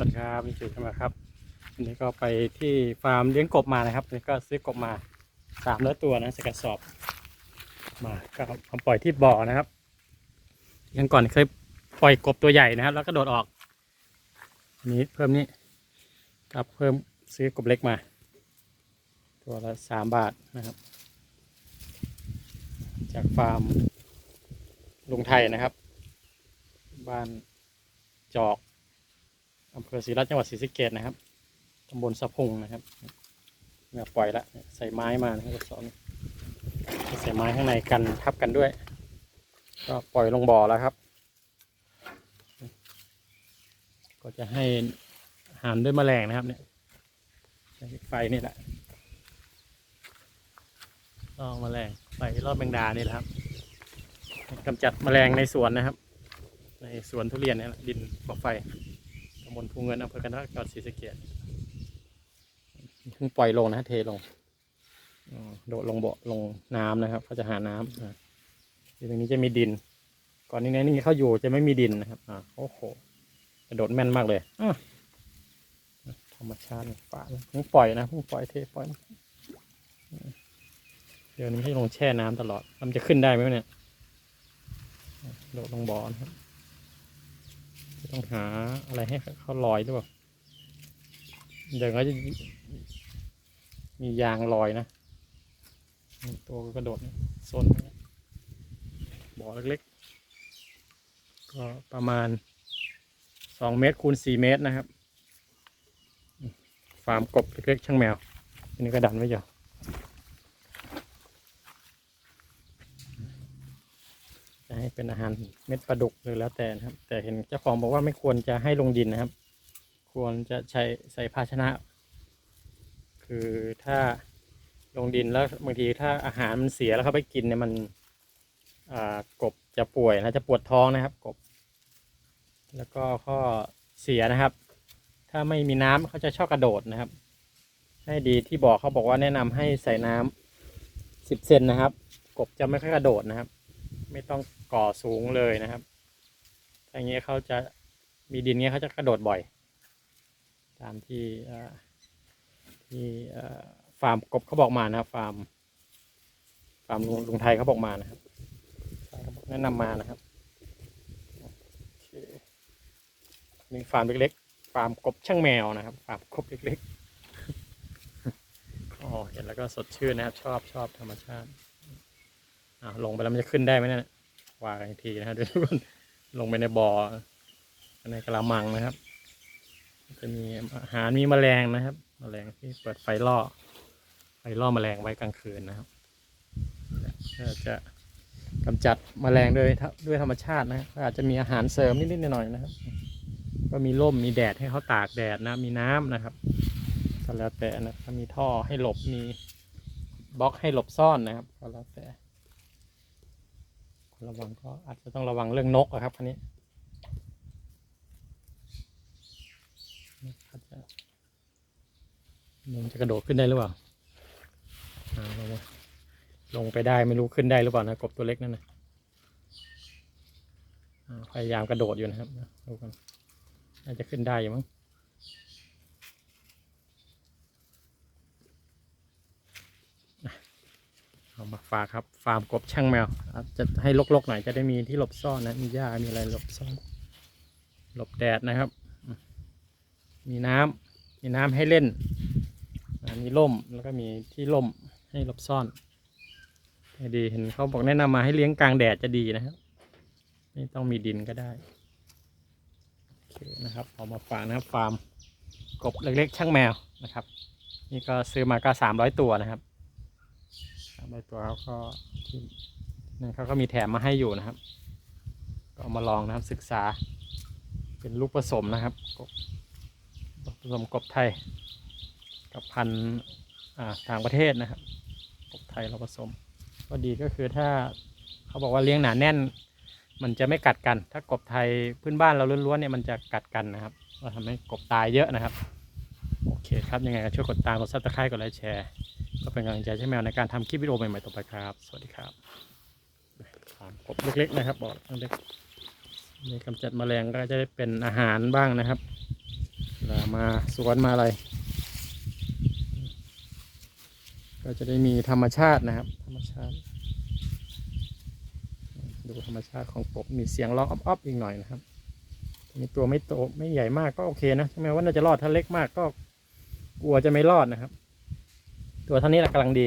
วัสดีครับนี่คือเข้ามาครับวันนี้ก็ไปที่ฟาร์มเลี้ยงกบมานะครับนนี้ก็ซื้อกบมาสามร้อยตัวนะใส่กระสอบ มาก็เอามาปล่อยที่บ่อนะครับยังก่อนเคยปล่อยกบตัวใหญ่นะครับ แล้วก็โดดออกอันนี้เพิ่มนี้กับเพิ่มซื้อกบเล็กมา ตัวละสามบาทนะครับ จากฟาร์มลุงไทยนะครับ บ้านจอก อำเภอศรีรัตน์จังหวัดศรีสะเกษนะครับตำบลสะพุงนะครับเนี่ยปล่อยละใส่ไม้มานะครับสอนใส่ไม้ข้างในกันทับกันด้วย ก็ปล่อยลงบ่อแล้วครับ ก็จะให้อาหารด้วยแมลงนะครับเนี่ยใช้ไฟนี่แหละล่อแมลงไฟรอบแมงดานี่แหละครับกำจัดแมลงในสวนนะครับ ในสวนทุเรียนเนี่ยดินบ่อไฟำบลภูเงินอำเภอกันทะจังหวัดศรีสะเกษเพิ่งปล่อยลงนะเทลงอ๋อโดดลงบ่อลงน้ำนะครับเขาจะหาน้ำอ่าทีตรงนี้จะมีดิน ก่อนนี้นะนี่เขาอยู่จะไม่มีดินนะครับอ่าโอ้โหกระโดดแม่นมากเลยอะธรรมชาติป่าเพิ่งปล่อยนะเพิ่งปล่อยเทปล่อยเดี๋ยวนี้ให้ลงแช่น้ำตลอดมันจะขึ้นได้ไหมวะเนี่ยโดดลงบ่อนะครับ ต้องหาอะไรให้เขาลอยหรือเปล่าเดี๋ยวก็จะมียางลอยนะ ตัวก็กระโดดโซนบ่อเล็กๆ ก็ประมาณสองเมตรคูณสี่เมตรนะครับ ฟาร์มกบเล็กๆช่างแมวอันนี้ก็ดันไว้อยู่จะ ให้เป็นอาหารเม็ดปลาดุกหรือแล้วแต่นะครับ แต่เห็นเจ้าของบอกว่าไม่ควรจะให้ลงดินนะครับ ควรจะใช้ใส่ภาชนะ คือถ้าลงดินแล้วบางทีถ้าอาหารมันเสียแล้วเขาไปกินเนี่ยมันอ่ากบจะป่วยนะจะปวดท้องนะครับกบ แล้วก็ข้อเสียนะครับ ถ้าไม่มีน้ำเขาจะชอบกระโดดนะครับ ให้ดีที่บอกเขาบอกว่าแนะนำให้ใส่น้ำสิบเซนนะครับ กบจะไม่ค่อยกระโดดนะครับ ไม่ต้องก่อสูงเลยนะครับถ้าอย่างเงี้ยเขาจะมีดินเงี้ยเขาจะกระโดดบ่อย ตามที่ที่ฟาร์มกบเขาบอกมานะครับฟาร์มฟาร์มลุงลุงไทยเขาบอกมานะครับแนะนำมานะครับนี่ฟาร์มเล็กๆฟาร์มกบช่างแมวนะครับฟาร์มกบเล็กๆอ๋อเห็นแล้วก็สดชื่นนะครับ ชอบชอบธรรมชาติ อ่าลงไปแล้วมันจะขึ้นได้ไหมเนี่ยว่ากันอีกทีนะครับเดี๋ยวทุกคนลงไปในบ่อในกระมังนะครับ จะมีอาหารมีแมลงนะครับ แมลงที่เปิดไฟล่อ ไฟล่อแมลงไว้กลางคืนนะครับจะกำจัดแมลงด้วยด้วยธรรมชาตินะก็อาจจะมีอาหารเสริมนิดๆหน่อยๆนะครับ ก็มีร่มมีแดดให้เขาตากแดดนะมีน้ำนะครับก็แล้วแต่นะมีท่อให้หลบมีบล็อกให้หลบซ่อนนะครับก็แล้วแต่ ระวังก็อาจจะต้องระวังเรื่องนกอะครับคันนี้อาจจะมันจะกระโดดขึ้นได้หรือเปล่าลงลงไปได้ไม่รู้ขึ้นได้หรือเปล่านะกบตัวเล็กนั่นนะพยายามกระโดดอยู่นะครับดูกันน่าจะขึ้นได้อยู่มั้ง เอามาฝากครับฟาร์มกบช่างแมวอาจจะให้ลกๆหน่อยจะได้มีที่หลบซ่อนนะมีหญ้ามีอะไรหลบซ่อน หลบแดดนะครับ มีน้ำมีน้ำให้เล่นมีร่มแล้วก็มีที่ร่มให้หลบซ่อนให้ดีเห็นเขาบอกแนะนำมาให้เลี้ยงกลางแดดจะดีนะครับไม่ต้องมีดินก็ได้โอเคนะครับเอามาฝากนะครับฟาร์มกบเล็กๆช่างแมวนะครับ นี่ก็ซื้อมาก็สามร้อยตัวนะครับ สามร้อยตัวเขาก็ที่นั่นเขาก็มีแถมมาให้อยู่นะครับ ก็เอามาลองนะครับศึกษา เป็นลูกผสมนะครับกบผสมกบไทย กับพันธุ์อ่าต่างประเทศนะครับกบไทยเราผสมก็ดีก็คือถ้าเขาบอกว่าเลี้ยงหนาแน่น มันจะไม่กัดกัน ถ้ากบไทยพื้นบ้านเราล้วนๆเนี่ยมันจะกัดกันนะครับก็ทำให้กบตายเยอะนะครับ โอเคครับ ยังไงก็ช่วยกดตามกดซับสไครต์กดไลค์แชร์ ก็เป็นกำลังใจให้แมวในการทำคลิปวิดีโอใหม่ๆต่อไปครับ สวัสดีครับฟามกบเล็กๆนะครับบอกเล็กนี่กำจัดแมลงก็จะได้เป็นอาหารบ้างนะครับเวลามาสวนมาอะไร ก็จะได้มีธรรมชาตินะครับ ธรรมชาติ ดูธรรมชาติของกบมีเสียงร้องอ๊อบๆอีกหน่อยนะครับมีตัวไม่โตไม่ใหญ่มากก็โอเคนะใช่ไมว่าน่าจะรอดถ้าเล็กมากก็กลัวจะไม่รอดนะครับ ตัวเท่านี้แหละกำลังดี